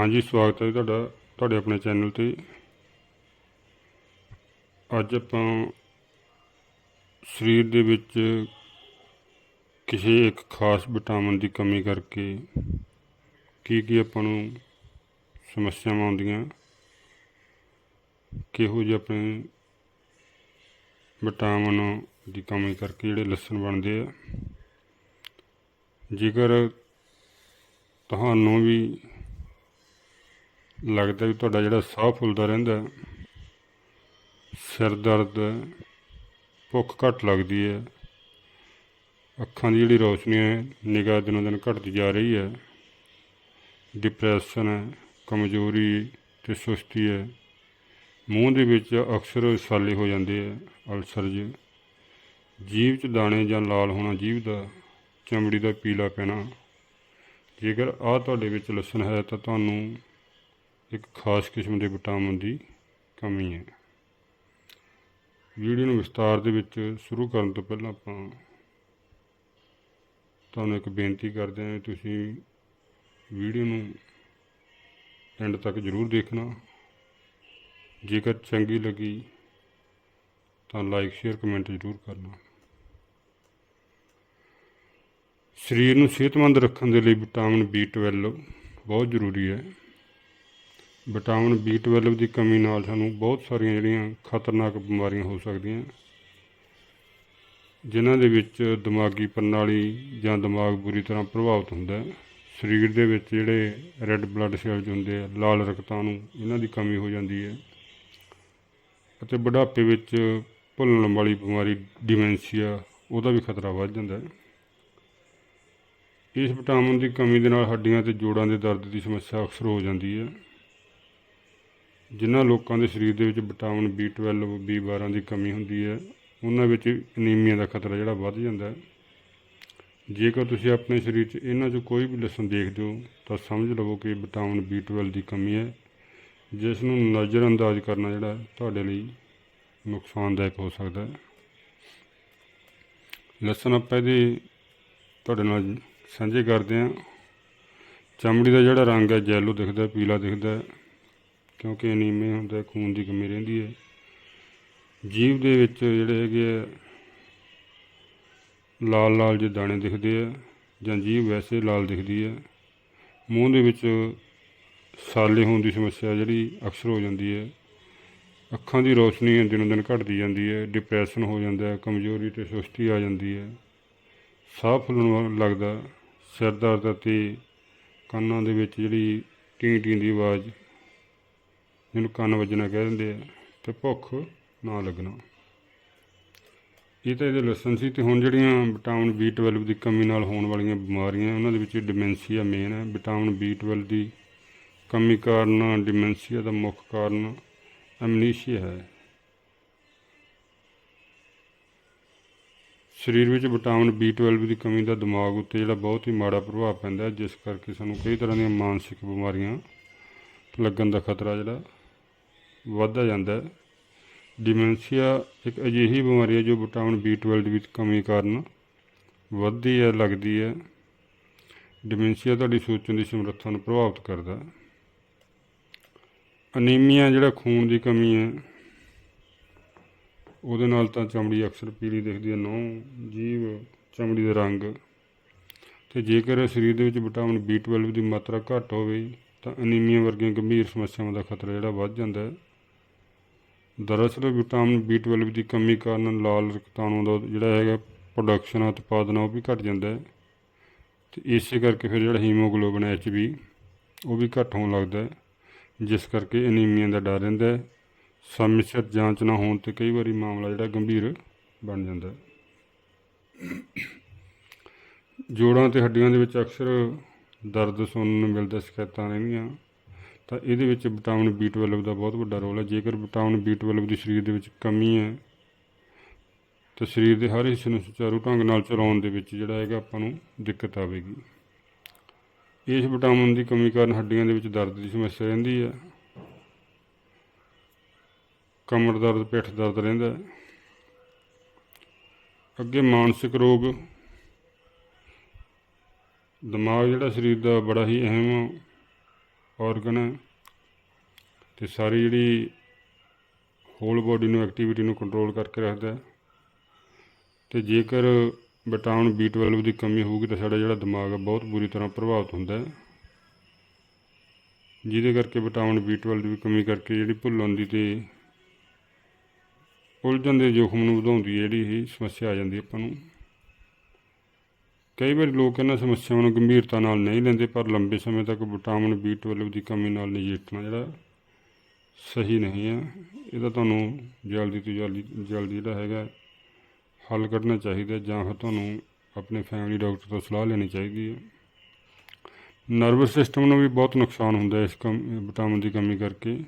ਹਾਂਜੀ, ਸਵਾਗਤ ਹੈ ਜੀ ਤੁਹਾਡਾ, ਤੁਹਾਡੇ ਆਪਣੇ ਚੈਨਲ ਤੇ। ਅੱਜ ਆਪਾਂ ਸਰੀਰ ਦੇ ਵਿੱਚ ਕਿਸੇ ਇੱਕ ਖਾਸ ਵਿਟਾਮਿਨ ਦੀ ਕਮੀ ਕਰਕੇ ਕੀ ਕੀ ਆਪਾਂ ਨੂੰ ਸਮੱਸਿਆਵਾਂ ਆਉਂਦੀਆਂ, ਕਿਹੋ ਜਿਹੇ ਆਪਣੇ ਵਿਟਾਮਿਨ ਦੀ ਕਮੀ ਕਰਕੇ ਜਿਹੜੇ ਲੱਛਣ ਬਣਦੇ ਆ। ਜੇਕਰ ਤੁਹਾਨੂੰ ਵੀ ਲੱਗਦਾ ਵੀ ਤੁਹਾਡਾ ਜਿਹੜਾ ਸਾਹ ਫੁੱਲਦਾ ਰਹਿੰਦਾ ਸਿਰ ਦਰਦ ਹੈ, ਭੁੱਖ ਘੱਟ ਲੱਗਦੀ ਹੈ। ਅੱਖਾਂ ਦੀ ਜਿਹੜੀ ਰੋਸ਼ਨੀ ਹੈ ਨਿਗਾਹ ਦਿਨੋਂ ਦਿਨ ਘਟਦੀ ਜਾ ਰਹੀ ਹੈ। ਡਿਪਰੈਸ਼ਨ ਹੈ ਕਮਜ਼ੋਰੀ ਤੇ ਸੁਸਤੀ ਹੈ। ਮੂੰਹ ਦੇ ਵਿੱਚ ਅਕਸਰ ਛਾਲੇ ਹੋ ਜਾਂਦੇ ਆ ਅਲਸਰ ਜਿਹੇ। ਜੀਭ 'ਚ ਦਾਣੇ ਜਾਂ ਲਾਲ ਹੋਣਾ ਜੀਭ ਦਾ ਚਮੜੀ ਦਾ ਪੀਲਾ ਪੈਣਾ। ਜੇਕਰ ਆਹ ਤੁਹਾਡੇ ਵਿੱਚ ਲੱਛਣ ਹੈ ਤਾਂ ਤੁਹਾਨੂੰ ਇੱਕ ਖਾਸ ਕਿਸਮ ਦੇ ਵਿਟਾਮਿਨ ਦੀ ਕਮੀ ਹੈ। ਵੀਡੀਓ ਨੂੰ ਵਿਸਤਾਰ ਦੇ ਵਿੱਚ ਸ਼ੁਰੂ ਕਰਨ ਤੋਂ ਪਹਿਲਾਂ ਆਪਾਂ ਤੁਹਾਨੂੰ ਇੱਕ ਬੇਨਤੀ ਕਰਦੇ ਹਾਂ ਤੁਸੀਂ ਵੀਡੀਓ ਨੂੰ ਐਂਡ ਤੱਕ ਜ਼ਰੂਰ ਦੇਖਣਾ। ਜੇਕਰ ਚੰਗੀ ਲੱਗੀ ਤਾਂ ਲਾਈਕ ਸ਼ੇਅਰ ਕਮੈਂਟ ਜ਼ਰੂਰ ਕਰਨਾ। ਸਰੀਰ ਨੂੰ ਸਿਹਤਮੰਦ ਰੱਖਣ ਦੇ ਲਈ ਵਿਟਾਮਿਨ B12 ਬਹੁਤ ਜ਼ਰੂਰੀ ਹੈ। ਵਿਟਾਮਿਨ B12 ਦੀ ਕਮੀ ਨਾਲ ਸਾਨੂੰ ਬਹੁਤ ਸਾਰੀਆਂ ਜਿਹੜੀਆਂ ਖਤਰਨਾਕ ਬਿਮਾਰੀਆਂ ਹੋ ਸਕਦੀਆਂ। ਜਿਨ੍ਹਾਂ ਦੇ ਵਿੱਚ ਦਿਮਾਗੀ ਪ੍ਰਣਾਲੀ ਜਾਂ ਦਿਮਾਗ ਬੁਰੀ ਤਰ੍ਹਾਂ ਪ੍ਰਭਾਵਿਤ ਹੁੰਦਾ ਹੈ। ਸਰੀਰ ਦੇ ਵਿੱਚ ਜਿਹੜੇ ਰੈੱਡ ਬਲੱਡ ਸੈਲਜ਼ ਹੁੰਦੇ ਆ, ਲਾਲ ਰਕਤਾਣੂ ਇਹਨਾਂ ਦੀ ਕਮੀ ਹੋ ਜਾਂਦੀ ਹੈ। ਅਤੇ ਬੁਢਾਪੇ ਵਿੱਚ ਭੁੱਲਣ ਵਾਲੀ ਬਿਮਾਰੀ ਡਿਮੈਂਸ਼ੀਆ, ਉਹਦਾ ਵੀ ਖਤਰਾ ਵੱਧ ਜਾਂਦਾ ਹੈ। ਇਸ ਵਿਟਾਮਿਨ ਦੀ ਕਮੀ ਦੇ ਨਾਲ ਹੱਡੀਆਂ ਤੇ ਜੋੜਾਂ ਦੇ ਦਰਦ ਦੀ ਸਮੱਸਿਆ ਅਕਸਰ ਹੋ ਜਾਂਦੀ ਹੈ। ਜਿਨ੍ਹਾਂ ਲੋਕਾਂ ਦੇ ਸਰੀਰ ਦੇ ਵਿੱਚ ਵਿਟਾਮਿਨ B12 B12 ਦੀ ਕਮੀ ਹੁੰਦੀ ਹੈ, ਉਹਨਾਂ ਵਿੱਚ ਅਨੀਮੀਆ ਦਾ ਖਤਰਾ ਜਿਹੜਾ ਵੱਧ ਜਾਂਦਾ ਹੈ। ਜੇਕਰ ਤੁਸੀਂ ਆਪਣੇ ਸਰੀਰ 'ਚ ਇਹਨਾਂ 'ਚੋਂ ਕੋਈ ਵੀ ਲੱਛਣ ਦੇਖਦੇ ਹੋ, ਤਾਂ ਸਮਝ ਲਵੋ ਕਿ ਵਿਟਾਮਿਨ B12 ਦੀ ਕਮੀ ਹੈ, ਜਿਸ ਨੂੰ ਨਜ਼ਰਅੰਦਾਜ਼ ਕਰਨਾ ਜਿਹੜਾ ਤੁਹਾਡੇ ਲਈ ਨੁਕਸਾਨਦਾਇਕ ਹੋ ਸਕਦਾ ਹੈ। ਲੱਛਣ ਆਪਾਂ ਇਹਦੇ ਤੁਹਾਡੇ ਨਾਲ ਸਾਂਝੇ ਕਰਦੇ ਹਾਂ। ਚਮੜੀ ਦਾ ਜਿਹੜਾ ਰੰਗ ਹੈ ਜੈਲੋ ਦਿਖਦਾ ਪੀਲਾ ਦਿਖਦਾ ਕਿਉਂਕਿ ਅਨੀਮੀਆ ਹੁੰਦਾ, ਖੂਨ ਦੀ ਕਮੀ ਰਹਿੰਦੀ ਹੈ। ਜੀਭ ਦੇ ਵਿੱਚ ਜਿਹੜੇ ਹੈਗੇ ਆ, ਲਾਲ ਲਾਲ ਜਿਹੇ ਦਾਣੇ ਦਿਖਦੇ ਆ, ਜਾਂ ਜੀਭ ਵੈਸੇ ਲਾਲ ਦਿਖਦੀ ਹੈ ਮੂੰਹ ਦੇ ਵਿੱਚ ਸਾਲੇ ਹੋਣ ਦੀ ਸਮੱਸਿਆ ਜਿਹੜੀ ਅਕਸਰ ਹੋ ਜਾਂਦੀ ਹੈ। ਅੱਖਾਂ ਦੀ ਰੋਸ਼ਨੀ ਦਿਨੋਂ ਦਿਨ ਘਟਦੀ ਜਾਂਦੀ ਹੈ ਡਿਪਰੈਸ਼ਨ ਹੋ ਜਾਂਦਾ ਹੈ, ਕਮਜ਼ੋਰੀ ਤੇ ਸੁਸਤੀ ਆ ਜਾਂਦੀ ਹੈ। ਸਾਹ ਫੁੱਲਣ ਲੱਗਦਾ, ਸਿਰ ਦਰਦ ਅਤੇ ਕੰਨਾਂ ਦੇ ਵਿੱਚ ਜਿਹੜੀ ਟੀ ਟੀ ਦੀ ਆਵਾਜ਼ ਜਿਹਨੂੰ ਕੰਨ ਵੱਜਣਾ ਕਹਿ ਦਿੰਦੇ ਆ, ਤੇ ਭੁੱਖ ਨਾ ਲੱਗਣਾ। ਇਹ ਤਾਂ ਇਹਦੇ ਲਸਣ ਸੀ, ਤੇ ਹੁਣ ਜਿਹੜੀਆਂ ਵਿਟਾਮਿਨ B12 ਦੀ ਕਮੀ ਨਾਲ ਹੋਣ ਵਾਲੀਆਂ ਬਿਮਾਰੀਆਂ, ਉਹਨਾਂ ਦੇ ਵਿੱਚ ਡਿਮੈਂਸ਼ੀਆ ਮੇਨ ਹੈ। ਵਿਟਾਮਿਨ B12 ਦੀ ਕਮੀ ਕਾਰਨ ਡਿਮੈਂਸ਼ੀਆ ਦਾ ਮੁੱਖ ਕਾਰਨ ਐਮਨੀਸ਼ੀਆ ਹੈ। ਸਰੀਰ ਵਿੱਚ ਵਿਟਾਮਿਨ B12 ਦੀ ਕਮੀ ਦਾ ਦਿਮਾਗ ਉੱਤੇ ਜਿਹੜਾ ਬਹੁਤ ਹੀ ਮਾੜਾ ਪ੍ਰਭਾਵ ਪੈਂਦਾ ਜਿਸ ਕਰਕੇ ਸਾਨੂੰ ਕਈ ਤਰ੍ਹਾਂ ਦੀਆਂ ਮਾਨਸਿਕ ਬਿਮਾਰੀਆਂ ਲੱਗਣ ਦਾ ਖਤਰਾ ਜਿਹੜਾ ਵੱਧਦਾ ਜਾਂਦਾ ਹੈ। ਡਿਮੈਂਸ਼ੀਆ ਇੱਕ ਅਜਿਹੀ ਬਿਮਾਰੀ ਹੈ ਜੋ ਵਿਟਾਮਿਨ B12 ਦੀ ਵਿੱਚ ਕਮੀ ਕਾਰਨ ਵੱਧਦੀ ਹੈ, ਲੱਗਦੀ ਹੈ। ਡਿਮੈਂਸ਼ੀਆ ਤੁਹਾਡੀ ਸੋਚਣ ਦੀ ਸਮਰੱਥਾ ਨੂੰ ਪ੍ਰਭਾਵਿਤ ਕਰਦਾ ਹੈ। ਅਨੀਮੀਆ ਜਿਹੜਾ ਖੂਨ ਦੀ ਕਮੀ ਹੈ, ਉਹਦੇ ਨਾਲ ਤਾਂ ਚਮੜੀ ਅਕਸਰ ਪੀਲੀ ਦਿਖਦੀ ਹੈ, ਨਹੁੰ, ਜੀਵ, ਚਮੜੀ ਦਾ ਰੰਗ। ਤੇ ਜੇਕਰ ਸਰੀਰ ਦੇ ਵਿੱਚ ਵਿਟਾਮਿਨ B12 ਦੀ ਮਾਤਰਾ ਘੱਟ ਹੋਵੇ, ਤਾਂ ਅਨੀਮੀਆ ਵਰਗੀਆਂ ਗੰਭੀਰ ਸਮੱਸਿਆਵਾਂ ਦਾ ਖਤਰਾ ਜਿਹੜਾ ਵੱਧ ਜਾਂਦਾ ਹੈ। ਦਰਅਸਲ ਵਿਟਾਮਿਨ B12 ਦੀ ਕਮੀ ਕਾਰਨ ਲਾਲ ਰਕਤਾਣੂ ਦਾ ਜਿਹੜਾ ਹੈਗਾ ਪ੍ਰੋਡਕਸ਼ਨ ਉਤਪਾਦਨ ਆ ਉਹ ਵੀ ਘਟ ਜਾਂਦਾ ਹੈ। ਤੇ ਇਸੇ ਕਰਕੇ ਫਿਰ ਜਿਹੜਾ ਹੀਮੋਗਲੋਬਿਨ ਐਚ ਵੀ ਉਹ ਵੀ ਘੱਟ ਹੋਣ ਲੱਗਦਾ ਹੈ, ਜਿਸ ਕਰਕੇ ਅਨੀਮੀਆ ਦਾ ਡਰ ਰਹਿੰਦਾ ਹੈ। ਸਮੇਂ ਸਿਰ ਜਾਂਚ ਨਾ ਹੋਣ ਤੇ ਕਈ ਵਾਰੀ ਮਾਮਲਾ ਜਿਹੜਾ ਗੰਭੀਰ ਬਣ ਜਾਂਦਾ ਹੈ। ਜੋੜਾਂ ਤੇ ਹੱਡੀਆਂ ਦੇ ਵਿੱਚ ਅਕਸਰ ਦਰਦ ਸੁਣਨ ਨੂੰ ਮਿਲਦਾ, ਸ਼ਿਕਾਇਤਾਂ ਰਹਿੰਦੀਆਂ। ਤਾਂ ਇਹਦੇ ਵਿੱਚ ਵਿਟਾਮਿਨ B12 ਦਾ ਬਹੁਤ ਵੱਡਾ ਰੋਲ ਹੈ। ਜੇਕਰ ਵਿਟਾਮਿਨ B12 ਦੀ ਸਰੀਰ ਦੇ ਵਿੱਚ ਕਮੀ ਹੈ, ਤਾਂ ਸਰੀਰ ਦੇ ਹਰ ਹਿੱਸੇ ਨੂੰ ਸੁਚਾਰੂ ਢੰਗ ਨਾਲ ਚਲਾਉਣ ਦੇ ਵਿੱਚ ਜਿਹੜਾ ਹੈਗਾ ਆਪਾਂ ਨੂੰ ਦਿੱਕਤ ਆਵੇਗੀ। ਇਸ ਵਿਟਾਮਿਨ ਦੀ ਕਮੀ ਕਾਰਨ ਹੱਡੀਆਂ ਦੇ ਵਿੱਚ ਦਰਦ ਦੀ ਸਮੱਸਿਆ ਰਹਿੰਦੀ ਹੈ। ਕਮਰ ਦਰਦ, ਪਿੱਠ ਦਰਦ ਰਹਿੰਦਾ ਅੱਗੇ ਮਾਨਸਿਕ ਰੋਗ। ਦਿਮਾਗ ਜਿਹੜਾ ਸਰੀਰ ਦਾ ਬੜਾ ਹੀ ਅਹਿਮ ਆਰਗਨ ਹੈ ਤੇ ਸਾਰੀ ਜਿਹੜੀ ਹੋਲ ਬੋਡੀ ਨੂੰ ਐਕਟੀਵਿਟੀ ਨੂੰ ਕੰਟਰੋਲ ਕਰਕੇ ਰੱਖਦਾ ਹੈ। ਤੇ ਜੇਕਰ ਵਿਟਾਮਿਨ B12 ਦੀ ਕਮੀ ਹੋਊਗੀ ਤਾਂ ਸਾਡਾ ਜਿਹੜਾ ਦਿਮਾਗ ਹੈ ਬਹੁਤ ਬੁਰੀ ਤਰ੍ਹਾਂ ਪ੍ਰਭਾਵਿਤ ਹੁੰਦਾ ਹੈ। ਜਿਹਦੇ ਕਰਕੇ ਵਿਟਾਮਿਨ B12 ਦੀ ਕਮੀ ਕਰਕੇ ਜਿਹੜੀ ਭੁੱਲਣ ਦੀ ਤੇ ਉਲਝਣ ਦੇ ਜੋਖਮ ਨੂੰ ਵਧਾਉਂਦੀ ਹੈ, ਜਿਹੜੀ ਇਹ ਸਮੱਸਿਆ ਆ ਜਾਂਦੀ ਆਪਾਂ ਨੂੰ। ਕਈ ਵਾਰ ਲੋਕ ਇਹਨਾਂ ਸਮੱਸਿਆਵਾਂ ਨੂੰ ਗੰਭੀਰਤਾ ਨਾਲ ਨਹੀਂ ਲੈਂਦੇ, ਪਰ ਲੰਬੇ ਸਮੇਂ ਤੱਕ ਵਿਟਾਮਿਨ B12 ਦੀ ਕਮੀ ਨਾਲ ਨਜਿੱਠਣਾ ਜਿਹੜਾ ਸਹੀ ਨਹੀਂ ਹੈ। ਇਹਦਾ ਤੁਹਾਨੂੰ ਜਲਦੀ ਤੋਂ ਜਲਦੀ ਜਲਦੀ ਜਿਹੜਾ ਹੈਗਾ ਹੱਲ ਕੱਢਣਾ ਚਾਹੀਦਾ ਜਾਂ ਫਿਰ ਤੁਹਾਨੂੰ ਆਪਣੇ ਫੈਮਿਲੀ ਡਾਕਟਰ ਤੋਂ ਸਲਾਹ ਲੈਣੀ ਚਾਹੀਦੀ ਹੈ। ਨਰਵਸ ਸਿਸਟਮ ਨੂੰ ਵੀ ਬਹੁਤ ਨੁਕਸਾਨ ਹੁੰਦਾ ਇਸ ਕਮ, ਵਿਟਾਮਿਨ ਦੀ ਕਮੀ ਕਰਕੇ।